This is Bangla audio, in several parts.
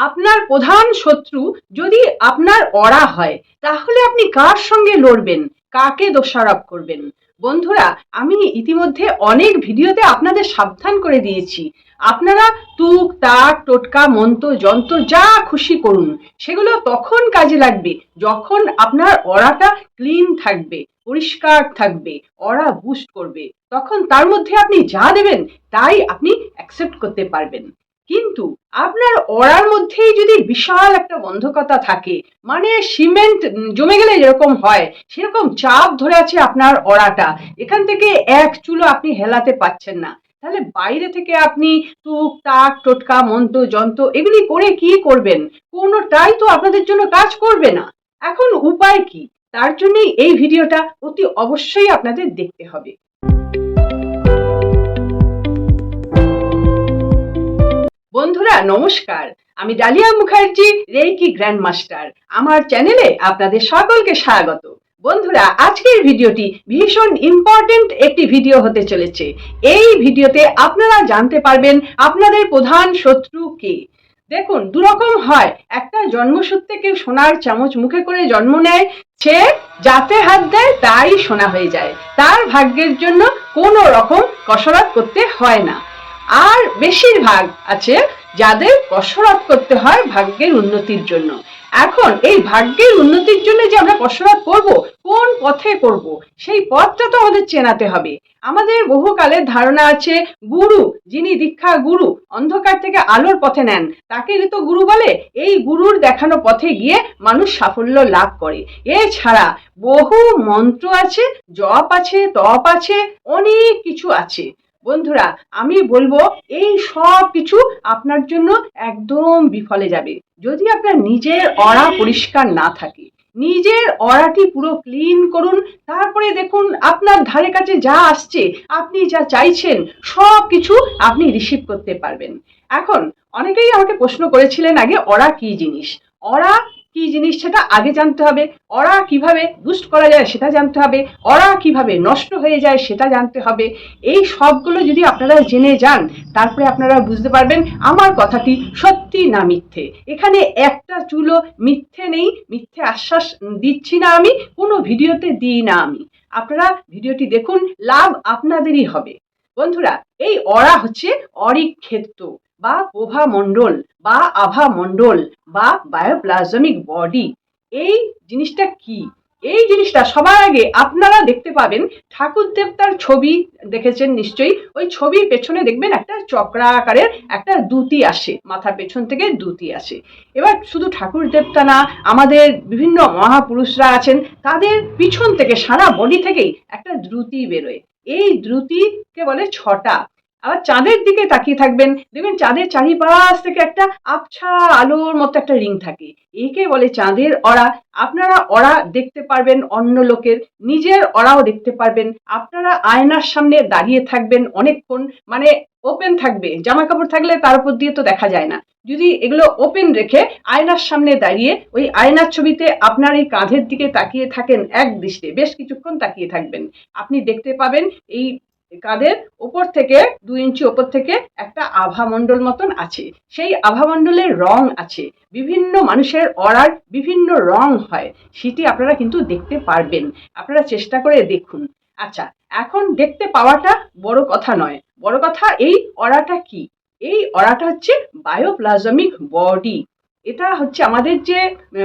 আপনার প্রধান শত্রু যদি আপনার অরা হয়, তাহলে আপনি কার সঙ্গে লড়বেন? কাকে দোষারোপ করবেন? বন্ধুরা, আমি ইতিমধ্যে অনেক ভিডিওতে আপনাদের সাবধান করে দিয়েছি। আপনারা তুক, তাক, টোটকা, মন্ত্র, যন্ত্র, যা খুশি করুন, সেগুলো তখন কাজে লাগবে, যখন আপনার অরাটা ক্লিন থাকবে, পরিষ্কার থাকবে, অরা বুস্ট করবে, তখন তার মধ্যে আপনি যা দেবেন, তাই আপনি অ্যাকসেপ্ট করতে পারবেন। কিন্তু আপনার অড়ার মধ্যেই যদি বিশাল একটা বন্ধকতা থাকে মানে সিমেন্ট জমে গেলে যেরকম হয়, সেরকম চাপ ধরে আছে আপনার অড়াটা। এখান থেকে এক চুলো আপনি হেলাতে পাচ্ছেন না। তাহলে বাইরে থেকে আপনি টুক তাক টোটকা মন্ত্র যন্ত্র এগুলি করে কি করবেন? কোনোটাই তো আপনাদের জন্য কাজ করবে না। এখন উপায় কি? তার জন্যই এই ভিডিওটা অতি অবশ্যই আপনাদের দেখতে হবে। বন্ধুরা, নমস্কার। আমি Dalia Mukherjee, reiki grand master আমার চ্যানেলে আপনাদের সকলকে স্বাগত। বন্ধুরা, আজকের ভিডিওটি ভীষণ ইম্পর্টেন্ট একটি ভিডিও হতে চলেছে। এই ভিডিওতে আপনারা জানতে পারবেন আপনাদের প্রধান শত্রু কে। দেখুন, দুরকম হয়। একটা জন্মসূত্রে কেউ সোনার চামচ মুখে করে জন্ম নেয়, সে যাতে হাত দেয় তাই সোনা হয়ে যায়। তার ভাগ্যের জন্য কোনো রকম কসরত করতে হয় না। আর বেশিরভাগ আছে যাদের কসরত করতে হয় ভাগ্যের উন্নতির জন্য। এখন এই ভাগ্যের উন্নতির জন্য যে আমরা কসরত করব, কোন পথে করব, সেই পথটা তো আমাদের চেনাতে হবে। আমাদের বহুকালের ধারণা আছে, গুরু যিনি দীক্ষা গুরু, অন্ধকার থেকে আলোর পথে নেন, তাকে তো গুরু বলে, এই গুরুর দেখানো পথে গিয়ে মানুষ সাফল্য লাভ করে। এছাড়া বহু মন্ত্র আছে, জপ আছে, তপ আছে, অনেক কিছু আছে। বন্ধুরা, আমি বলব এই সব কিছু আপনার জন্য একদম বিফলে যাবে। যদি আপনার নিজের অড়া পরিষ্কার না থাকে, নিজের অড়াটি পুরো ক্লিন করুন, তারপরে দেখুন আপনার ধারে কাছে যা আসছে, আপনি যা চাইছেন, সব কিছু আপনি রিসিভ করতে পারবেন। এখন, অনেকেই আমাকে প্রশ্ন করেছিলেন আগে অড়া কি জিনিস? অড়া কি জিনিস সেটা আগে জানতে হবে? অরা কীভাবে বুস্ট করা যায় সেটা জানতে হবে। অরা কীভাবে নষ্ট হয়ে যায় সেটা জানতে হবে। এই সবগুলো যদি আপনারা জেনে যান, তারপরে আপনারা বুঝতে পারবেন আমার কথাটি সত্যি না মিথ্যে। এখানে একটা চুলো মিথ্যে নেই, মিথ্যে আশ্বাস দিচ্ছি না আমি, কোনো ভিডিওতে দিই না আমি। আপনারা ভিডিওটি দেখুন, লাভ আপনাদেরই হবে। বন্ধুরা, এই অরা হচ্ছে অরিক ক্ষেত্র বা প্রভা মণ্ডল বা আভা মণ্ডল বা বায়োপ্লাজমিক বডি। এই জিনিসটা কি? এই জিনিসটা সবার আগে আপনারা দেখতে পাবেন। ঠাকুর দেবতার ছবি দেখেছেন নিশ্চয়ই। ওই ছবির পেছনে দেখবেন একটা চক্রা আকারের একটা দুতি আসে। মাথার পেছন থেকে দুতি আসে। এবার শুধু ঠাকুর দেবতা না, আমাদের বিভিন্ন মহাপুরুষরা আছেন, তাদের পিছন থেকে সারা বডি থেকেই একটা দ্রুতি বেরোয়। এই দ্রুতিকে বলে ছটা। আবার চাঁদের দিকে তাকিয়ে থাকবেন। দেখবেন চাঁদের চারিপাশ থেকে একটা আবছা আলোর মতো একটা রিং থাকে। একে বলে চাঁদের অরা আপনারা অরা দেখতে পারবেন অন্য লোকের। নিজের অরাও দেখতে পারবেন। আপনারা আয়নার সামনে দাঁড়িয়ে থাকবেন অনেকক্ষণ। মানে ওপেন থাকবে। জামা কাপড় থাকলে তার উপর দিয়ে তো দেখা যায় না। যদি এগুলো ওপেন রেখে আয়নার সামনে দাঁড়িয়ে ওই আয়নার ছবিতে আপনার এই কাঁধের দিকে তাকিয়ে থাকেন এক দৃষ্টে বেশ কিছুক্ষণ তাকিয়ে থাকবেন। আপনি দেখতে পাবেন এই কাঁধের ওপর থেকে দু ইঞ্চি ওপর থেকে একটা আভামণ্ডল মতন আছে। সেই আভামণ্ডলের রং আছে। বিভিন্ন মানুষের অরার বিভিন্ন রং হয়। সেটি আপনারা কিন্তু দেখতে পারবেন। আপনারা চেষ্টা করে দেখুন। আচ্ছা এখন দেখতে পাওয়াটা বড় কথা নয়। বড় কথা, এই অরাটা কি? এই অরাটা হচ্ছে বায়োপ্লাজমিক বডি এটা হচ্ছে আমাদের যে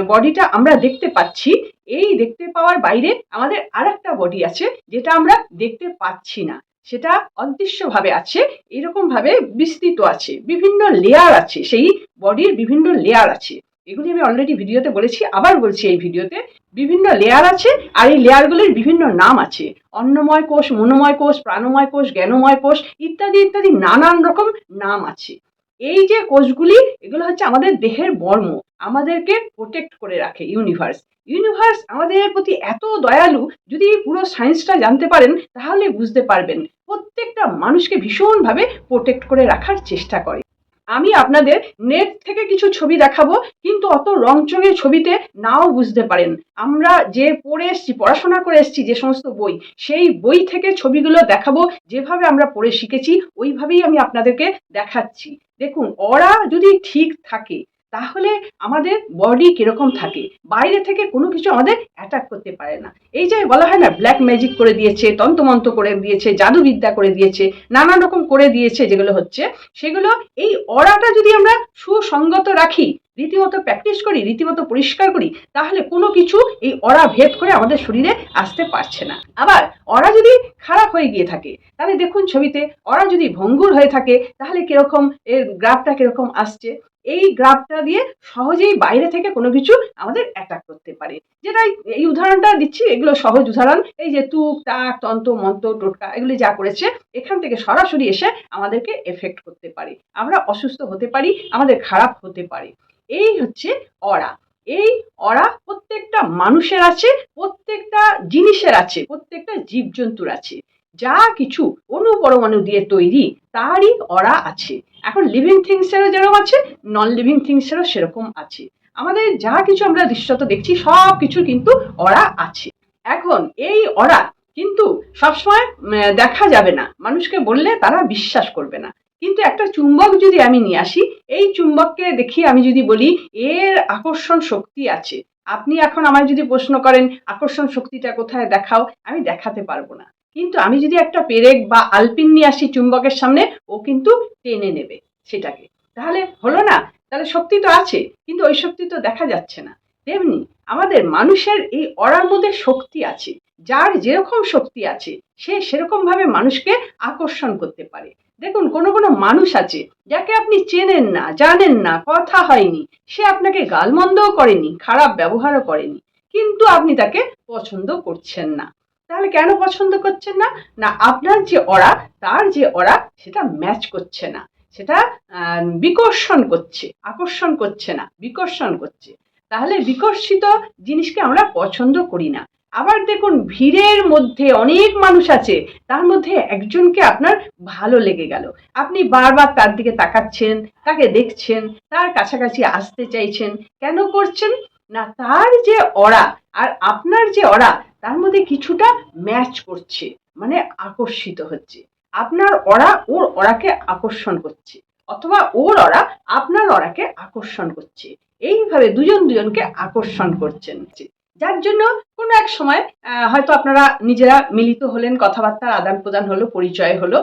বডিটা আমরা দেখতে পাচ্ছি, এই দেখতে পাওয়ার বাইরে আমাদের আর একটা বডি আছে, যেটা আমরা দেখতে পাচ্ছি না। সেটা অদৃশ্যভাবে আছে, এরকমভাবে বিস্তৃত আছে, বিভিন্ন লেয়ার আছে, সেই বডির বিভিন্ন লেয়ার আছে। এগুলি আমি অলরেডি ভিডিওতে বলেছি, আবার বলছি এই ভিডিওতে, বিভিন্ন লেয়ার আছে আর এই লেয়ারগুলির বিভিন্ন নাম আছে। অন্নময় কোষ, মনোময় কোষ, প্রাণময় কোষ, জ্ঞানময় কোষ, ইত্যাদি ইত্যাদি নানান রকম নাম আছে। এই যে কোষগুলি, এগুলো হচ্ছে আমাদের দেহের বর্ম, আমাদেরকে প্রোটেক্ট করে রাখে ইউনিভার্স ইউনিভার্স আমাদের প্রতি এত দয়ালু, যদি পুরো সায়েন্সটা জানতে পারেন, তাহলে বুঝতে পারবেন। প্রত্যেকটা মানুষকে ভীষণভাবে প্রোটেক্ট করে রাখার চেষ্টা করে। আমি আপনাদের নেট থেকে কিছু ছবি দেখাবো, কিন্তু অত রংচঙের ছবিতে নাও বুঝতে পারেন। আমরা যে পড়ে এসছি, পড়াশোনা করে এসছি যে সমস্ত বই, সেই বই থেকে ছবিগুলো দেখাবো, যেভাবে আমরা পড়ে শিখেছি, ওইভাবেই আমি আপনাদেরকে দেখাচ্ছি। দেখুন, ওরা যদি ঠিক থাকে তাহলে আমাদের বডি কীরকম থাকে? বাইরে থেকে কোনো কিছু আমাদের অ্যাটাক করতে পারে না। এই যে বলা হয় না ব্ল্যাক ম্যাজিক করে দিয়েছে, তন্ত্রমন্ত্র করে দিয়েছে, জাদুবিদ্যা করে দিয়েছে নানান রকম করে দিয়েছে যেগুলো হচ্ছে, সেগুলো এই অরাটা যদি আমরা সুসঙ্গত রাখি, রীতিমতো প্র্যাকটিস করি, রীতিমতো পরিষ্কার করি, তাহলে কোনো কিছু এই অরা ভেদ করে আমাদের শরীরে আসতে পারছে না। আবার অরা যদি খারাপ হয়ে গিয়ে থাকে, তাহলে দেখুন ছবিতে অরা যদি ভঙ্গুর হয়ে থাকে, তাহলে কীরকম এর গ্রাফটা কীরকম আসছে? এই গ্রাফটা দিয়ে সহজেই বাইরে থেকে কোনো কিছু আমাদের অ্যাটাক করতে পারে। যেটা এই- উদাহরণটা দিচ্ছি, এগুলো সহজ উদাহরণ। এই যে তুক, তাক তন্ত্র মন্ত্র টোটকা, এগুলি যা করেছে, এখান থেকে সরাসরি এসে আমাদেরকে এফেক্ট করতে পারে। আমরা অসুস্থ হতে পারি, আমাদের খারাপ হতে পারে। এই হচ্ছে অরা। এই অরা প্রত্যেকটা মানুষের আছে, প্রত্যেকটা জিনিসের আছে, প্রত্যেকটা জীবজন্তুর আছে। যা কিছু অণু পরমাণু দিয়ে তৈরি, তারই অরা আছে। এখন লিভিং থিংসেরও যেরকম আছে নন লিভিং থিংসেরও সেরকম আছে। আমাদের যা কিছু আমরা দৃশ্যত দেখছি, সব কিছু কিন্তু অরা আছে। এখন এই অরা কিন্তু সবসময় দেখা যাবে না। মানুষকে বললে তারা বিশ্বাস করবে না। কিন্তু একটা চুম্বক যদি আমি নিয়ে আসি, এই চুম্বককে দেখি আমি যদি বলি, এর আকর্ষণ শক্তি আছে। আপনি এখন আমায় যদি প্রশ্ন করেন, আকর্ষণ শক্তিটা কোথায় দেখাও? আমি দেখাতে পারব না। কিন্তু আমি যদি একটা পেরেক বা আলপিন নিয়ে আসি চুম্বকের সামনে, ও কিন্তু টেনে নেবে সেটাকে। তাহলে হলো না? তাহলে শক্তি তো আছে, কিন্তু ওই শক্তি তো দেখা যাচ্ছে না। তেমনি আমাদের মানুষের এই অরার মধ্যে শক্তি আছে, যার যেরকম শক্তি আছে, সে সেরকম ভাবে মানুষকে আকর্ষণ করতে পারে। দেখুন, কোনো কোনো মানুষ আছে, যাকে আপনি চেনেন না, জানেন না, কথা হয়নি, সে আপনাকে গালমন্দও করেনি, খারাপ ব্যবহারও করেনি, কিন্তু আপনি তাকে পছন্দ করছেন না। তাহলে কেন পছন্দ করছেন না? না, আপনার যে অরা, তার যে অরা, সেটা ম্যাচ করছে না। সেটা বিকর্ষণ করছে, আকর্ষণ করছে না, বিকর্ষণ করছে। তাহলে বিকর্ষিত জিনিসকে আমরা পছন্দ করি না। আবার দেখুন, ভিড়ের মধ্যে অনেক মানুষ আছে, তার মধ্যে একজনকে আপনার ভালো লেগে গেল। আপনি বারবার তার দিকে তাকাচ্ছেন, তাকে দেখছেন, তার কাছাকাছি আসতে চাইছেন। কেন করছেন? না, তার যে অরা, আর আপনার যে অরা তার মধ্যে কিছুটা ম্যাচ করছে মানে আকর্ষিত হচ্ছে। আপনার অরা ওর অরাকে আকর্ষণ করছে, অথবা ওর অরা আপনার অরাকে আকর্ষণ করছে। এইভাবে দুজন দুজনকে আকর্ষণ করছেন। যার জন্য কোনো এক সময় হয়তো আপনারা নিজেরা মিলিত হলেন, কথাবার্তার আদান প্রদান হলো, পরিচয় হলো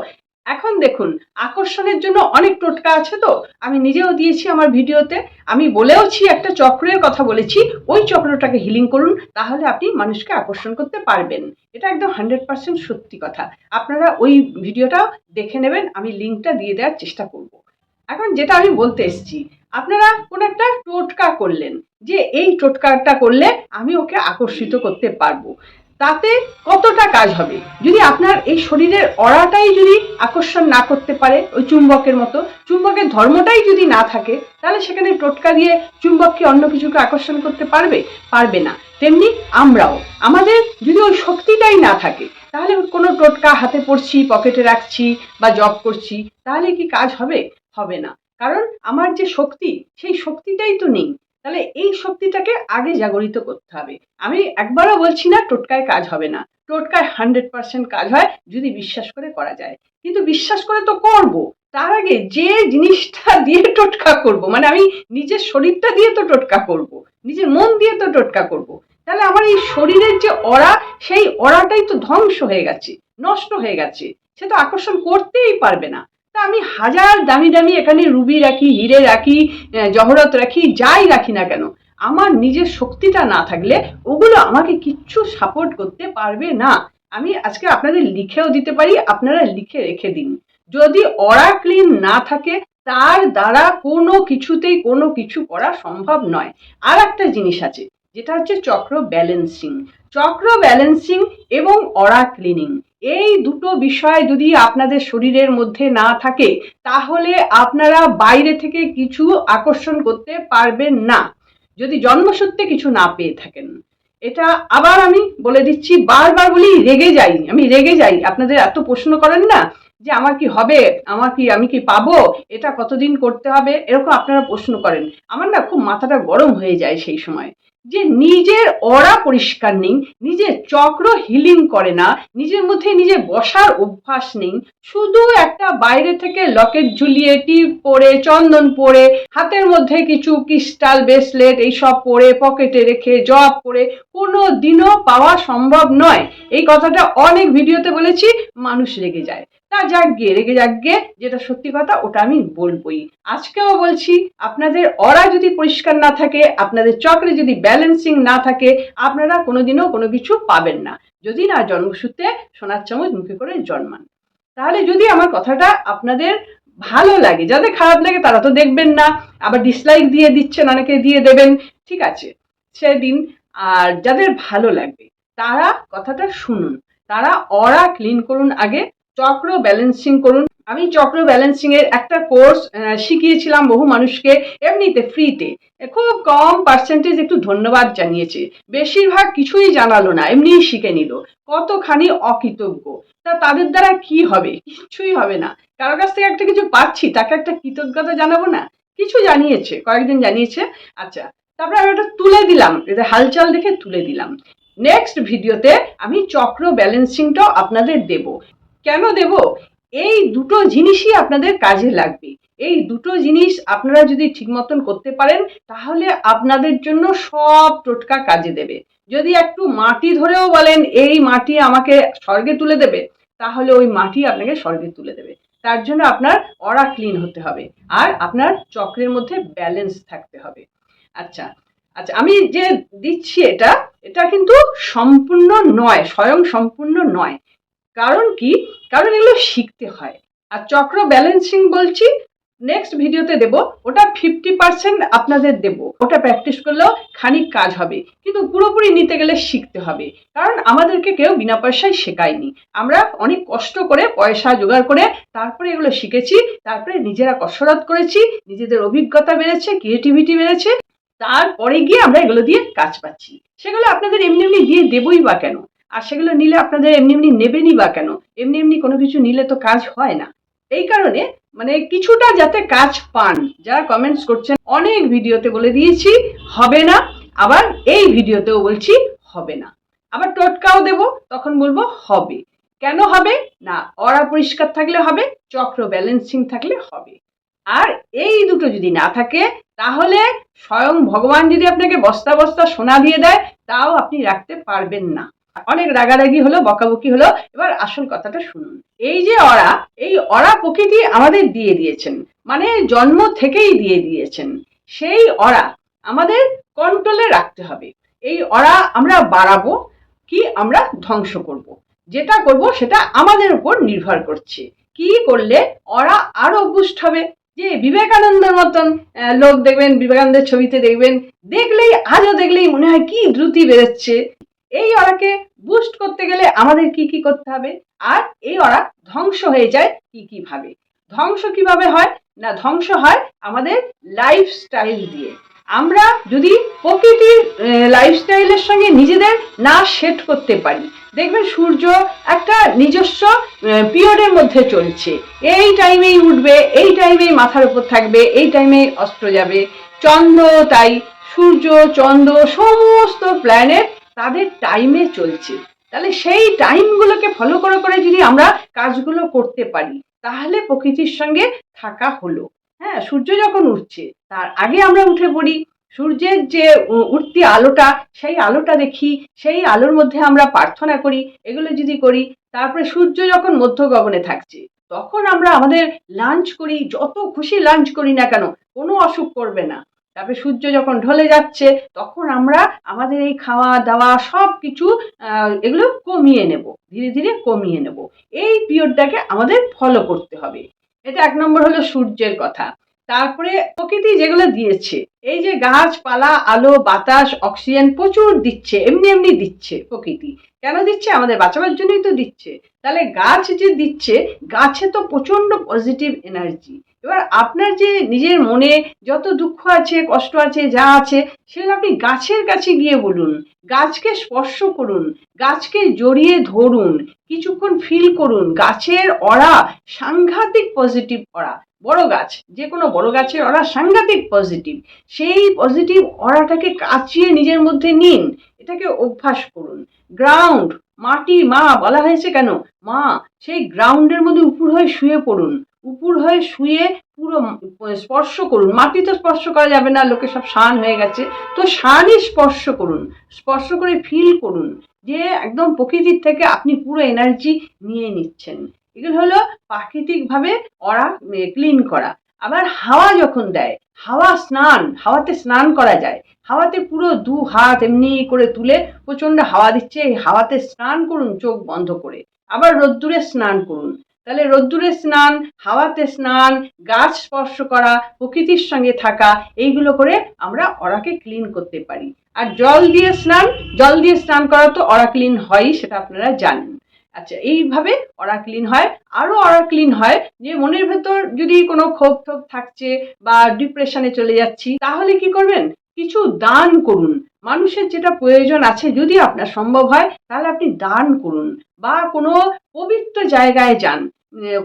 এখন দেখুন, আকর্ষণের জন্য অনেক টোটকা আছে তো। আমি নিজেও দিয়েছি আমার ভিডিওতে। আমি বলেওছি একটা চক্রের কথা বলেছি, ওই চক্রটাকে হিলিং করুন, তাহলে আপনি মানুষকে আকর্ষণ করতে পারবেন। এটা একদম হান্ড্রেড পার্সেন্ট সত্যি কথা। আপনারা ওই ভিডিওটাও দেখে নেবেন, আমি লিঙ্কটা দিয়ে দেওয়ার চেষ্টা করব। এখন যেটা আমি বলতে এসেছি, আপনারা কোন একটা টোটকা করলেন, যে এই টোটকাটা করলে আমি ওকে আকর্ষিত করতে পারব। তাতে কতটা কাজ হবে? যদি আপনার এই শরীরের অরাটাই যদি আকর্ষণ না করতে পারে, ওই চুম্বকের মতো, চুম্বকের ধর্মটাই যদি না থাকে, তাহলে সেখানে টোটকা দিয়ে চুম্বককে অন্য কিছুকে আকর্ষণ করতে পারবে? পারবে না। তেমনি আমরাও। আমাদের যদি ওই শক্তিটাই না থাকে, তাহলে কোনো টোটকা হাতে পড়ছি, পকেটে রাখছি বা জব করছি, তাহলে কি কাজ হবে? হবে না। কারণ আমার যে শক্তি, সেই শক্তিটাই তো নেই। তাহলে এই শক্তিটাকে আগে জাগরিত করতে হবে। আমি একবারও বলছি না, টোটকায় কাজ হবে না। টোটকায় হান্ড্রেড পার্সেন্ট কাজ হয় যদি বিশ্বাস করে করা যায়। কিন্তু বিশ্বাস করে তো করব। তার আগে যে জিনিসটা দিয়ে টোটকা করব মানে আমি নিজের শরীরটা দিয়ে তো টোটকা করব, নিজের মন দিয়ে তো টোটকা করব, তাহলে আমার এই শরীরের যে অরা, সেই অরাটাই তো ধ্বংস হয়ে গেছে, নষ্ট হয়ে গেছে। সে তো আকর্ষণ করতেই পারবে না। আমি হাজার দামি দামি এখানে রুবি রাখি, হিরে রাখি জহরত রাখি, যাই রাখি না কেন, আমার নিজের শক্তিটা না থাকলে ওগুলো আমাকে কিচ্ছু সাপোর্ট করতে পারবে না। আমি আজকে আপনাদের লিখেও দিতে পারি, আপনারা লিখে রেখে দিন। যদি অরা ক্লিন না থাকে, তার দ্বারা কোনো কিছুতেই কোনো কিছু করা সম্ভব নয়। আর একটা জিনিস আছে, যেটা হচ্ছে চক্র ব্যালেন্সিং চক্র ব্যালেন্সিং এবং অরা ক্লিনিং এই দুটো বিষয় যদি আপনাদের শরীরের মধ্যে না থাকে, তাহলে আপনারা বাইরে থেকে কিছু আকর্ষণ করতে পারবেন না। যদি জন্মসূত্রে কিছু না পেয়ে থাকেন। এটা আবার আমি বলে দিচ্ছি, বারবার বলি, রেগে যাই। আমি রেগে যাই। আপনাদের এত প্রশ্ন করেন না যে, আমার কি হবে? আমার কি, আমি কি পাবো? এটা কতদিন করতে হবে? এরকম আপনারা প্রশ্ন করেন। আমার না খুব মাথাটা গরম হয়ে যায় সেই সময়। যে নিজের অরা পরিষ্কার নেই, নিজের চক্র হিলিং করে না, নিজের মধ্যে নিজে বসার অভ্যাস নেই, শুধু একটা বাইরে থেকে লকেট ঝুলিয়ে টিপ পরে, চন্দন পরে, হাতের মধ্যে কিছু ক্রিস্টাল ব্রেসলেট এইসব পরে, পকেটে রেখে, জব করে, কোনো দিনও পাওয়া সম্ভব নয়। এই কথাটা অনেক ভিডিওতে বলেছি, মানুষ রেগে যায়। তা গিয়ে রেগে যাক গিয়ে যেটা সত্যি কথা ওটা আমি বলবোই। আজকেও বলছি, আপনাদের অরা যদি পরিষ্কার না থাকে, আপনাদের চক্রে যদি ব্যালেন্সিং না থাকে, আপনারা কোনোদিনও কোনো কিছু পাবেন না। যদি না জন্মসূত্রে সোনার চামচ মুখে করে জন্মান। তাহলে যদি আমার কথাটা আপনাদের ভালো লাগে, যাদের খারাপ লাগে তারা তো দেখবেন না, আবার ডিসলাইক দিয়ে দিচ্ছেন, অনেকে দিয়ে দেবেন, ঠিক আছে? সেদিন, আর যাদের ভালো লাগবে, তারা কথাটা শুনুন, তারা অরা ক্লিন করুন আগে চক্র ব্যালেন্সিং করুন। আমি চক্র ব্যালেন্সিং এর একটা কোর্স শিখিয়েছিলাম বহু মানুষকে এমনিতে ফ্রিতে খুব কম পার্সেন্টেজ একটু ধন্যবাদ জানিয়েছে। বেশিরভাগ কিছুই জানালো না, এমনিই শিখে নিল। কতখানি অকৃতজ্ঞ? তা তাদের দ্বারা কি হবে? কিছুই হবে না। কারও কাছ থেকে একটা কিছু পাচ্ছি, তাকে একটা কৃতজ্ঞতা জানাব না? কিছু জানিয়েছে কয়েকদিন জানিয়েছে। আচ্ছা তারপরে আমি ওটা তুলে দিলাম। এদের হালচাল দেখে তুলে দিলাম। নেক্সট ভিডিওতে আমি চক্র ব্যালেন্সিংটাও আপনাদের দেব। কেন দেব? এই দুটো জিনিসই আপনাদের কাজে লাগবে। এই দুটো জিনিস আপনারা যদি ঠিক মতন করতে পারেন, তাহলে আপনাদের জন্য সব টোটকা কাজে দেবে। যদি একটু মাটি ধরেও বলেন, এই মাটি আমাকে স্বর্গে তুলে দেবে, তাহলে ওই মাটি আপনাকে স্বর্গে তুলে দেবে। তার জন্য আপনার অরা ক্লিন হতে হবে আর আপনার চক্রের মধ্যে ব্যালেন্স থাকতে হবে। আচ্ছা আচ্ছা আমি যে দিচ্ছি এটা এটা কিন্তু সম্পূর্ণ নয়, স্বয়ং সম্পূর্ণ নয়। কারণ কি? কারণ এগুলো শিখতে হয়। আর চক্র ব্যালেন্সিং বলছি নেক্সট ভিডিওতে দেব, ওটা ফিফটি পার্সেন্ট আপনাদের দেব। ওটা প্র্যাকটিস করলেও খানিক কাজ হবে, কিন্তু পুরোপুরি নিতে গেলে শিখতে হবে। কারণ আমাদেরকে কেউ বিনা পয়সায় শেখায়নি। আমরা অনেক কষ্ট করে পয়সা জোগাড় করে তারপরে এগুলো শিখেছি, তারপরে নিজেরা কসরত করেছি, নিজেদের অভিজ্ঞতা বেড়েছে ক্রিয়েটিভিটি বেড়েছে, তারপরে গিয়ে আমরা এগুলো দিয়ে কাজ পাচ্ছি। সেগুলো আপনাদের এমনি এমনি দিয়ে দেবই বা কেন? আর সেগুলো নিলে আপনাদের এমনি এমনি নেবেনই বা কেন? এমনি এমনি কোনো কিছু নিলে তো কাজ হয় না। এই কারণে মানে কিছুটা যাতে কাজ পান, যারা কমেন্টস করছেন, অনেক ভিডিওতে বলে দিয়েছি, হবে না। আবার এই ভিডিওতেও বলছি, হবে না। আবার টোটকাও দেব, তখন বলব হবে। কেন হবে? না, অরা পরিষ্কার থাকলে হবে, চক্র ব্যালেন্সিং থাকলে হবে। আর এই দুটো যদি না থাকে, তাহলে স্বয়ং ভগবান যদি আপনাকে বস্তা বস্তা সোনা দিয়ে দেয়, তাও আপনি রাখতে পারবেন না। অনেক রাগারাগি হলো, বকাবকি হলো। এবার আসল কথাটা শুনুন। এই যে অরা, এই অরা প্রকৃতি আমাদের দিয়ে দিয়েছেন। মানে জন্ম থেকেই দিয়ে দিয়েছেন। সেই অরা আমাদের কন্ট্রোলে রাখতে হবে। এই অরা আমরা বাড়াবো কি আমরা ধ্বংস করব। যেটা করব সেটা আমাদের উপর নির্ভর করছে। কি করলে অরা আরও বুস্ট হবে? যে বিবেকানন্দের মতন লোক দেখবেন, বিবেকানন্দের ছবিতে দেখবেন। দেখলেই, আজও দেখলেই মনে হয় কি দ্রুতি বেরোচ্ছে। এই অরাকে বুস্ট করতে গেলে আমাদের কি কি করতে হবে? আর এই অরা ধ্বংস হয়ে যায় কি কি ভাবে? ধ্বংস কীভাবে হয়? না, ধ্বংস হয় আমাদের লাইফস্টাইল দিয়ে। আমরা যদি প্রকৃতির লাইফস্টাইলের সঙ্গে নিজেদের না সেট করতে পারি। দেখবেন সূর্য একটা নিজস্ব পিরিয়ডের মধ্যে চলছে। এই টাইমেই উঠবে, এই টাইমেই মাথার উপর থাকবে, এই টাইমেই অস্ত যাবে। চন্দ্র, তাই সূর্য, চন্দ্র, সমস্ত প্ল্যানেট তাদের টাইমে চলছে। তাহলে সেই টাইমগুলোকে ফলো করে করে যদি আমরা কাজগুলো করতে পারি, তাহলে প্রকৃতির সঙ্গে থাকা হলো। হ্যাঁ সূর্য যখন উঠছে, তার আগে আমরা উঠে পড়ি। সূর্যের যে উঠতি আলোটা, সেই আলোটা দেখি, সেই আলোর মধ্যে আমরা প্রার্থনা করি, এগুলো যদি করি, তারপরে সূর্য যখন মধ্য গগনে থাকছে, তখন আমরা আমাদের লাঞ্চ করি, যত খুশি লাঞ্চ করি না কেন, কোনো অসুখ করবে না। তারপরে সূর্য যখন ঢলে যাচ্ছে, তখন আমরা আমাদের এই খাওয়া দাওয়া সব কিছু এগুলো কমিয়ে নেব, ধীরে ধীরে কমিয়ে নেব। এই পিরিয়ডটাকে আমাদের ফলো করতে হবে। এটা এক নম্বর হলো সূর্যের কথা। তারপরে প্রকৃতি যেগুলো দিয়েছে, এই যে গাছপালা, আলো, বাতাস, অক্সিজেন প্রচুর দিচ্ছে, এমনি এমনি দিচ্ছে প্রকৃতি। কেন দিচ্ছে? আমাদের বাঁচাবার জন্যই তো দিচ্ছে। তাহলে গাছ যে দিচ্ছে, গাছে তো প্রচণ্ড পজিটিভ এনার্জি এবার আপনার যে নিজের মনে যত দুঃখ আছে, কষ্ট আছে, যা আছে, সেগুলো আপনি গাছের কাছে গিয়ে বলুন। গাছকে স্পর্শ করুন, গাছকে জড়িয়ে ধরুন, কিছুক্ষণ ফিল করুন। গাছের অরা সাংঘাতিক পজিটিভ অরা বড় গাছ, যে কোনো বড় গাছের অরা সাংঘাতিক পজিটিভ সেই পজিটিভ অরাটাকে কাচিয়ে নিজের মধ্যে নিন। এটাকে অভ্যাস করুন। গ্রাউন্ড মাটি, মা, বলা হয়েছে কেন? মা, সেই গ্রাউন্ডের মধ্যে উপর হয়ে শুয়ে পড়ুন। উপর হয়ে শুয়ে পুরো স্পর্শ করুন। মাটি তো স্পর্শ করা যাবে না, লোকে সব শান হয়ে গেছে। তো শানই স্পর্শ করুন, স্পর্শ করে ফিল করুন যে একদম প্রকৃতির থেকে আপনি পুরো এনার্জি নিয়ে নিচ্ছেন। এগুলো হলো প্রাকৃতিকভাবে অরা ক্লিন করা। আবার হাওয়া যখন দেয়, হাওয়া স্নান, হাওয়াতে স্নান করা যায়। হাওয়াতে পুরো দু হাত এমনি করে তুলে প্রচণ্ড হাওয়া দিচ্ছে, এই হাওয়াতে স্নান করুন, চোখ বন্ধ করে। আবার রোদ্দুরে স্নান করুন। তাহলে রোদ্দুরে স্নান, হাওয়াতে স্নান, গাছ স্পর্শ করা, প্রকৃতির সঙ্গে থাকা, এইগুলো করে আমরা অরাকে ক্লিন করতে পারি। আর জল দিয়ে স্নান, জল দিয়ে স্নান করা তো অরা ক্লিন হয়ই, সেটা আপনারা জানেন। আচ্ছা এইভাবে অরা ক্লিন হয়। আরও অরা ক্লিন হয় যে মনের ভেতর যদি কোনো ক্ষোভ থাকছে বা ডিপ্রেশনে চলে যাচ্ছি, তাহলে কি করবেন? কিছু দান করুন। মানুষের যেটা প্রয়োজন আছে যদি আপনার সম্ভব হয়, তাহলে আপনি দান করুন বা কোনো পবিত্র জায়গায় যান।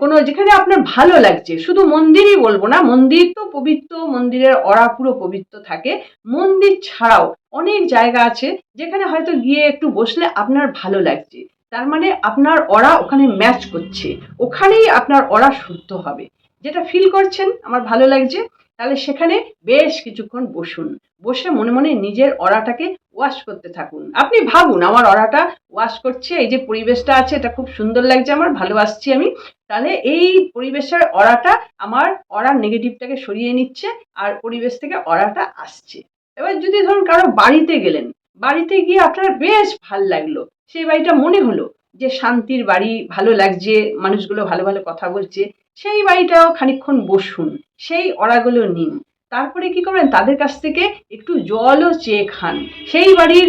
কোনো যেখানে আপনার ভালো লাগছে। শুধু মন্দিরই বলব না, মন্দির তো পবিত্র, মন্দিরের অরা পুরো পবিত্র থাকে। মন্দির ছাড়াও অনেক জায়গা আছে, যেখানে হয়তো গিয়ে একটু বসলে আপনার ভালো লাগছে। তার মানে আপনার অরা ওখানে ম্যাচ করছে। ওখানেই আপনার অরা শুদ্ধ হবে। যেটা ফিল করছেন, আমার ভালো লাগছে। তাহলে সেখানে বেশ কিছুক্ষণ বসুন। বসে মনে মনে নিজের অরাটাকে ওয়াশ করতে থাকুন। আপনি ভাবুন, আমার অরাটা ওয়াশ করছে, এই যে পরিবেশটা আছে, এটা খুব সুন্দর লাগছে আমার ভালোবাসছি আমি। তাহলে এই পরিবেশের অরাটা আমার অরার নেগেটিভটাকে সরিয়ে নিচ্ছে, আর পরিবেশ থেকে অরাটা আসছে। এবার যদি ধরুন কারও বাড়িতে গেলেন, বাড়িতে গিয়ে আপনার বেশ ভালো লাগল, সেই বাড়িটা মনে হলো যে শান্তির বাড়ি, ভালো লাগছে, মানুষগুলো ভালো ভালো কথা বলছে সেই বাড়িটাও খানিক্ষণ বসুন, সেই অড়াগুলো নিন। তারপরে কি করবেন? তাদের কাছ থেকে একটু জলও চেয়ে খান। সেই বাড়ির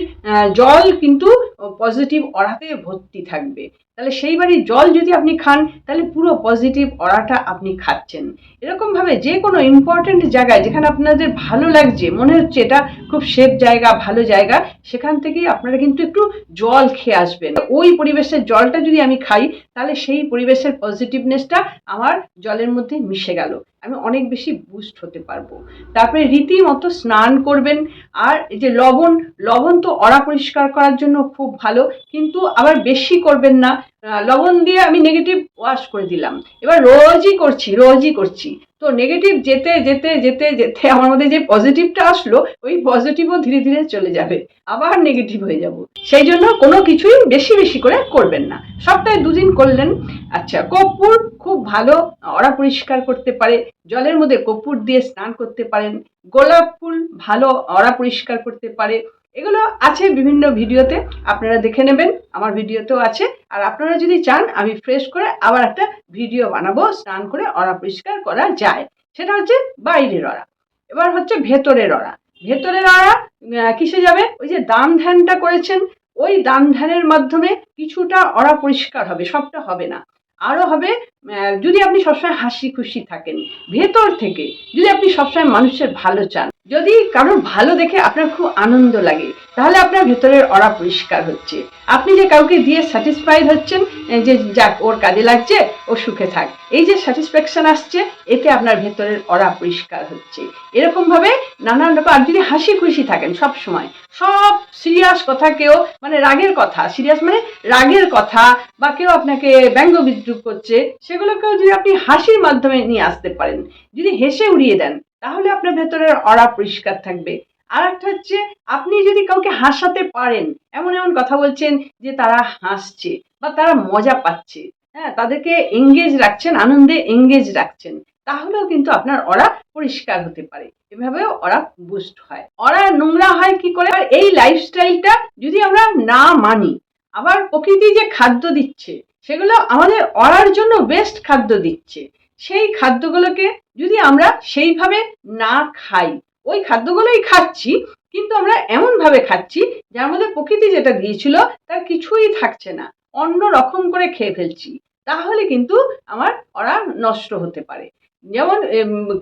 জল কিন্তু পজিটিভ অড়াতে ভর্তি থাকবে। তাহলে সেই বাড়ির জল যদি আপনি খান, তাহলে পুরো পজিটিভ অরাটা আপনি খাচ্ছেন। এরকমভাবে যে কোনো ইম্পর্ট্যান্ট জায়গায় যেখানে আপনাদের ভালো লাগছে, মনে হচ্ছে এটা খুব সেফ জায়গা, ভালো জায়গা, সেখান থেকেই আপনারা কিন্তু একটু জল খেয়ে আসবেন। ওই পরিবেশের জলটা যদি আমি খাই, তাহলে সেই পরিবেশের পজিটিভনেসটা আমার জলের মধ্যে মিশে গেল। আমি অনেক বেশি বুস্ট হতে পারব। তারপরে রীতিমতো স্নান করবেন। আর এই যে লবণ লবণ তো অরা পরিষ্কার করার জন্য খুব ভালো, কিন্তু আবার বেশি করবেন না। লবণ দিয়ে আমি নেগেটিভ ওয়াশ করে দিলাম। এবার রোজই করছি রোজই করছি। তো নেগেটিভ যেতে যেতে যেতে যেতে আমার মধ্যে যে পজিটিভটা আসলো, ওই পজিটিভও ধীরে ধীরে চলে যাবে। আবার নেগেটিভ হয়ে যাব। সেই জন্য কোনো কিছুই বেশি বেশি করে করবেন না। সপ্তাহে দুদিন করলেন আচ্ছা কর্পূর খুব ভালো অরা পরিষ্কার করতে পারে। জলের মধ্যে কর্পূর দিয়ে স্নান করতে পারেন। গোলাপ ফুল ভালো অরা পরিষ্কার করতে পারে। এগুলো আছে বিভিন্ন ভিডিওতে, আপনারা দেখে নেবেন, আমার ভিডিওতেও আছে। আর আপনারা যদি চান, আমি ফ্রেশ করে আবার একটা ভিডিও বানাবো, স্নান করে অরা পরিষ্কার করা যায়। সেটা হচ্ছে বাইরের অরা এবার হচ্ছে ভেতরের অরা ভেতরের অরা কিসে যাবে? ওই যে দান ধ্যানটা করেছেন, ওই দান ধ্যানের মাধ্যমে কিছুটা অরা পরিষ্কার হবে, সবটা হবে না। আরও হবে যদি আপনি সবসময় হাসি খুশি থাকেন, ভেতর থেকে যদি আপনি সবসময় মানুষের ভালো চান, যদি কারোর ভালো দেখে আপনার খুব আনন্দ লাগে, তাহলে আপনার ভেতরের অরা পরিষ্কার হচ্ছে। আপনি যে কাউকে দিয়ে স্যাটিসফাইড হচ্ছেন যে যাক, ওর কাজে লাগছে, ও সুখে থাক। এই যে স্যাটিসফ্যাকশন আসছে, এতে আপনার ভেতরের অরা পরিষ্কার হচ্ছে। এরকমভাবে নানান রকম আর যদি হাসি খুশি থাকেন সব সময় সব সিরিয়াস কথা কেউ মানে রাগের কথা সিরিয়াস মানে রাগের কথা, বা কেউ আপনাকে ব্যঙ্গ বিদ্রুপ করছে সেগুলোকেও যদি আপনি হাসির মাধ্যমে নিয়ে আসতে পারেন, যদি হেসে উড়িয়ে দেন, তাহলে আপনার ভেতরের অরা পরিষ্কার থাকবে। আর একটা হচ্ছে, আপনি যদি কাউকে হাসাতে পারেন, এমন এমন কথা বলছেন যে তারা হাসছে বা তারা মজা পাচ্ছে হ্যাঁ তাদেরকে এঙ্গেজ রাখছেন, আনন্দে এঙ্গেজ রাখছেন, তাহলেও কিন্তু আপনার অরা পরিষ্কার হতে পারে। এভাবেও অরা বুস্ট হয়। অরা নোংরা হয় কি করে? এই লাইফস্টাইলটা যদি আমরা না মানি আবার প্রকৃতি যে খাদ্য দিচ্ছে, সেগুলো আমাদের অরার জন্য বেস্ট খাদ্য দিচ্ছে। সেই খাদ্যগুলোকে যদি আমরা সেইভাবে না খাই, ওই খাদ্যগুলোই খাচ্ছি, কিন্তু আমরা এমনভাবে খাচ্ছি, যার মধ্যে প্রকৃতি যেটা দিয়েছিল, তার কিছুই থাকছে না। অন্য রকম করে খেয়ে ফেলছি। তাহলে কিন্তু আমার ওরা নষ্ট হতে পারে। যেমন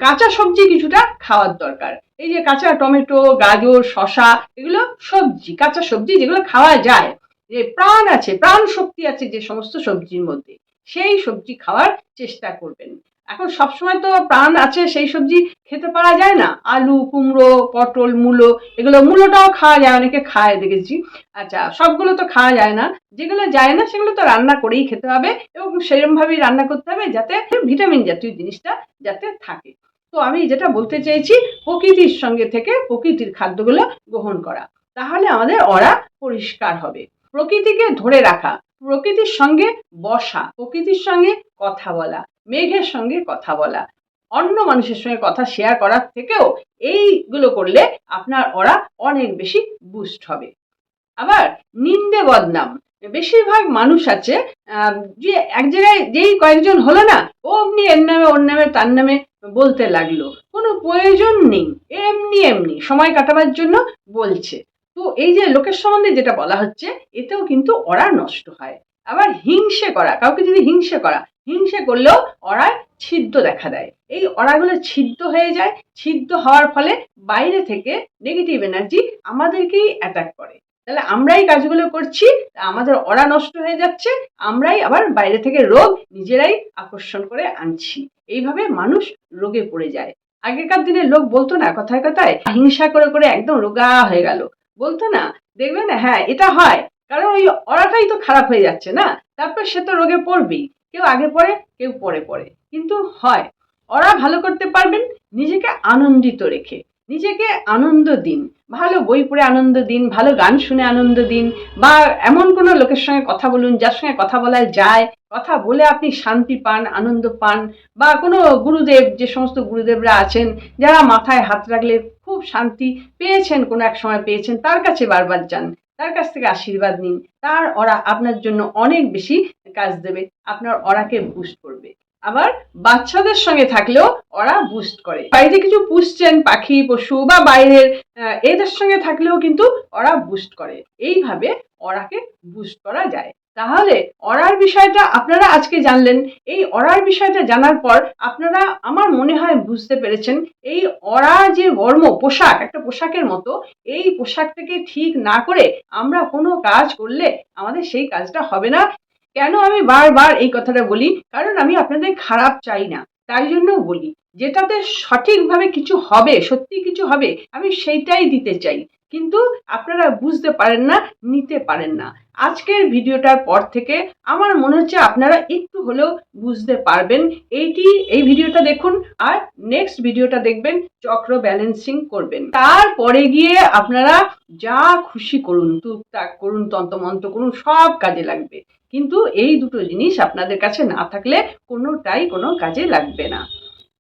কাঁচা সবজি কিছুটা খাওয়ার দরকার। এই যে কাঁচা টমেটো, গাজর শশা এগুলো সবজি, কাঁচা সবজি যেগুলো খাওয়া যায় যে প্রাণ আছে, প্রাণ শক্তি আছে যে সমস্ত সবজির মধ্যে, সেই সবজি খাওয়ার চেষ্টা করবেন। এখন সবসময় তো প্রাণ আছে, সেই সবজি খেতে পারা যায় না। আলু, কুমড়ো, পটল, মূলো, এগুলো মূলোটাও খাওয়া যায়, অনেকে খায়, দেখেছি। আচ্ছা সবগুলো তো খাওয়া যায় না। যেগুলো যায় না, সেগুলো তো রান্না করেই খেতে হবে এবং সেরকমভাবেই রান্না করতে হবে যাতে ভিটামিন জাতীয় জিনিসটা যাতে থাকে। তো আমি যেটা বলতে চেয়েছি, প্রকৃতির সঙ্গে থেকে প্রকৃতির খাদ্যগুলো গ্রহণ করা। তাহলে আমাদের অরা পরিষ্কার হবে। প্রকৃতিকে ধরে রাখা, প্রকৃতির সঙ্গে বসা, প্রকৃতির সঙ্গে কথা বলা, মেঘের সঙ্গে কথা বলা, অন্য মানুষের সঙ্গে কথা শেয়ার করার থেকেও এইগুলো করলে আপনার ওরা অনেক বেশি বুস্ট হবে। আবার নিন্দে বদনাম, বেশিরভাগ মানুষ আছে যে এক জায়গায় যেই কয়েকজন হলো না, ও অমনি এর নামে ওর নামে তার নামে বলতে লাগল। কোনো প্রয়োজন নেই, এমনি এমনি সময় কাটাবার জন্য বলছে। তো এই যে লোকের সম্বন্ধে যেটা বলা হচ্ছে, এতেও কিন্তু ওরা নষ্ট হয়। আবার হিংসে করা, কাউকে যদি হিংসে করা, হিংসে করলেও অরায় ছিদ্র দেখা দেয়। এই অরাগুলো ছিদ্র হয়ে যায়, ছিদ্র হওয়ার ফলে বাইরে থেকে নেগেটিভ এনার্জি আমাদেরকেই অ্যাটাক করে। তাহলে আমরাই কাজগুলো করছি আমাদের অরা নষ্ট হয়ে যাচ্ছে, আমরাই আবার বাইরে থেকে রোগ নিজেরাই আকর্ষণ করে আনছি। এইভাবে মানুষ রোগে পড়ে যায়। আগেকার দিনে লোক বলতো না কথায় কথায়, হিংসা করে করে একদম রোগা হয়ে গেল। বলতো না? দেখবেন হ্যাঁ এটা হয়। কারণ ওই অরাটাই তো খারাপ হয়ে যাচ্ছে না? তারপর সে তো রোগে পড়বেই। কেউ আগে পড়ে, কেউ পরে পড়ে। কিন্তু হয়। ওরা ভালো করতে পারবেন, নিজেকে আনন্দিত রেখে। নিজেকে আনন্দ দিন। ভালো বই পড়ে আনন্দ দিন, ভালো গান শুনে আনন্দ দিন, বা এমন কোনো লোকের সঙ্গে কথা বলুন, যার সঙ্গে কথা বলা যায়। কথা বলে আপনি শান্তি পান, আনন্দ পান, বা কোনো গুরুদেব, যে সমস্ত গুরুদেবরা আছেন, যারা মাথায় হাত রাখলে খুব শান্তি পেয়েছেন, কোনো এক সময় পেয়েছেন। তার কাছে বারবার যান, তার কাছ থেকে আশীর্বাদ নিন। তার ওরা আপনার জন্য অনেক বেশি কাজ দেবে, আপনার অরাকে বুস্ট করবে। আবার বাচ্চাদের সঙ্গে থাকলেও ওরা বুস্ট করে। বাড়িতে কিছু পুষছেন, পাখি, পশু বা বাইরের এদের সঙ্গে থাকলেও কিন্তু ওরা বুস্ট করে। এইভাবে ওরাকে বুস্ট করা যায়। তাহলে অরার বিষয়টা আপনারা আজকে জানলেন। এই অরার বিষয়টা জানার পর আপনারা আমার মনে হয় বুঝতে পেরেছেন, এই অরা যে বর্ম পোশাক, একটা পোশাকের মতো, এই পোশাকটাকে ঠিক না করে আমরা কোনো কাজ করলে আমাদের সেই কাজটা হবে না। কেন আমি বারবার এই কথাটা বলি? কারণ আমি আপনাদের খারাপ চাই না। তাই জন্য বলি, যেটাতে সঠিকভাবে কিছু হবে, সত্যি কিছু হবে, আমি সেইটাই দিতে চাই। কিন্তু আপনারা বুঝতে পারেন না, নিতে পারেন না। আজকের ভিডিওটার পর থেকে আমার মনে হচ্ছে আপনারা একটু হলেও বুঝতে পারবেন। এইটি, এই ভিডিওটা দেখুন আর নেক্সট ভিডিওটা দেখবেন, চক্র ব্যালেন্সিং করবেন। তারপরে গিয়ে আপনারা যা খুশি করুন, টুকটাক করুন তন্তমন্ত করুন, সব কাজে লাগবে। কিন্তু এই দুটো জিনিস আপনাদের কাছে না থাকলে কোনোটাই কোনো কাজে লাগবে না।